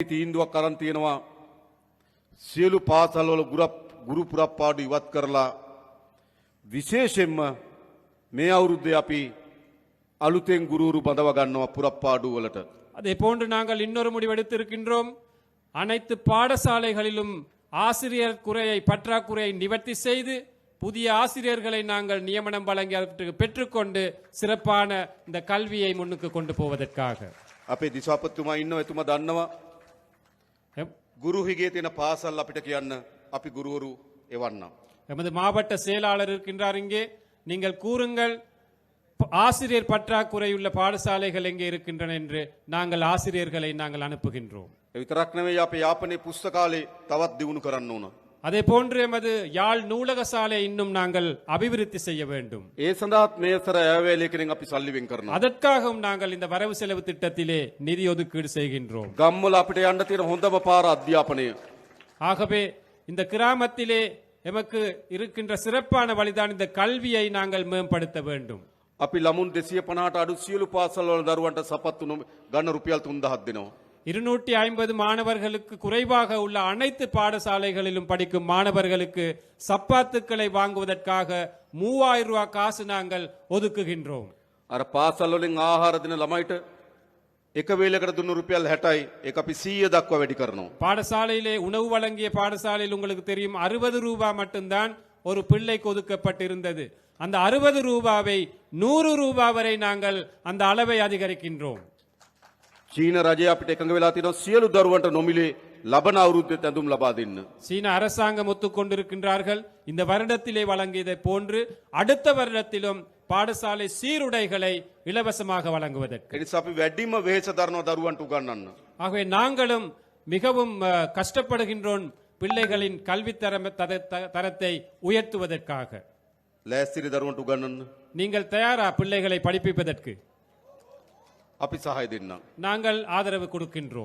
තීන්දුවක් කරන් තියෙනවා සියලු පාසල්වල ගුරප්- ගුරු පුරප්පාඩු ඉවත් කරලා විශේෂෙන්ම මේ අවුරුද්දේ අපි අලුතෙන් ගුරුරු බඳව ගන්නවා පුරප්පාඩු වලට. அதே போன்று நாங்கள் இன்னொரு முடிவெடுத்திருக்கின்றோம் அனைத்து பாடசாலைகளிலும் ஆசிரியர் குறையை பற்றாக்குறையை நிவர்த்தி செய்து புதிய ஆசிரியர்களை நாங்கள் நியமனம் வழங்கி அவற்றுக்கு பெற்றுக்கொண்டு சிறப்பான இந்த கல்வியை முன்னுக்கு கொண்டு போவதற்காக අපේ දිසාපත්තුමා ඉන්න එතුම දන්නවා எம்- ගුරු හිගේ තියෙන පාසල් අපිට කියන්න අපි ගුරුවරු එවන්නම්. எமது மாவட்ட செயலாளர் இருக்கின்றார் இங்கே நீங்கள் கூறுங்கள் ப- ஆசிரியர் பற்றாக்குறையுள்ள பாடசாலைகள் எங்கே இருக்கின்றன என்று நாங்கள் ஆசிரியர்களை நாங்கள் அனுப்புகின்றோம் ඒ විතරක් නෙවෙයි අපේ යාපනයේ පුස්තකාලේ තවත් දියුණු කරන්න ඕන. அதே போன்று எமது யாழ் நூலக சாலை இன்னும் நாங்கள் அபிவிருத்தி செய்ய வேண்டும் ඒ සඳහාත් මේ සර ඇවේලේකෙනෙන් අපි සල්ලිවෙන් කරනවා. அதற்காகவும் நாங்கள் இந்த வரவு செலவு திட்டத்திலே நிதி ஒதுக்கீடு செய்கின்றோம் ගම්වල අපිට යන්න තියෙන හොඳම පාර අධ්‍යාපනය. ஆகவே இந்த கிராமத்திலே எமக்கு இருக்கின்ற சிறப்பான வழிதான் இந்த கல்வியை நாங்கள் மேம்படுத்த வேண்டும் අපි ළමුන් දෙසිය පනහට අඩු සියලු පාසල්වල දරුවන්ට සපත්තු නො- ගන්න රුපියල් තුන්දහත් දෙනවා. இருநூற்றி ஐம்பது மாணவர்களுக்கு குறைவாக உள்ள அனைத்து பாடசாலைகளிலும் படிக்கும் மாணவர்களுக்கு சப்பாத்துக்களை வாங்குவதற்காக மூவாயிரம் ரூபாய் காசு நாங்கள் ஒதுக்குகின்றோம் අර පාසල්වලින් ආහාර දෙන ළමයිට එක වේලකට දුන්නු රුපියල් හැටයි එක අපි සීය දක්වා වැඩි කරනවා. பாடசாலையிலே உணவு வழங்கிய பாடசாலையில் உங்களுக்கு தெரியும் அறுபது ரூபாய் மட்டும்தான் ஒரு பிள்ளைக்கு ஒதுக்கப்பட்டிருந்தது அந்த அறுபது ரூபாவை நூறு ரூபாய் வரை நாங்கள் அந்த அளவை அதிகரிக்கின்றோம் චීන රජය අපිට එකඟ වෙලා තියෙනවා සියලු දරුවන්ට නොමිලේ ලබන අවුරුද්දේ ඇඳුම් ලබා දෙන්න. சீன அரசாங்கம் ஒத்துக்கொண்டிருக்கின்றார்கள் இந்த வருடத்திலே வழங்கியதை போன்று அடுத்த வருடத்திலும் பாடசாலை சீருடைகளை இலவசமாக வழங்குவதற்கு ඒ නිසා අපි වැඩිම වෙහෙස දරනවා දරුවන්ට උගන්වන්න. ஆகவே நாங்களும் மிகவும் அஹ், கஷ்டப்படுகின்றோம் பிள்ளைகளின் கல்வித்தரம் தர- த- தரத்தை உயர்த்துவதற்காக ලෑස්තිරි දරුවන්ට උගන්වන්න. நீங்கள் தயாரா பிள்ளைகளை படிப்பிப்பதற்கு අපි සහය දෙන්නම්. நாங்கள் ஆதரவு கொடுக்கின்றோம்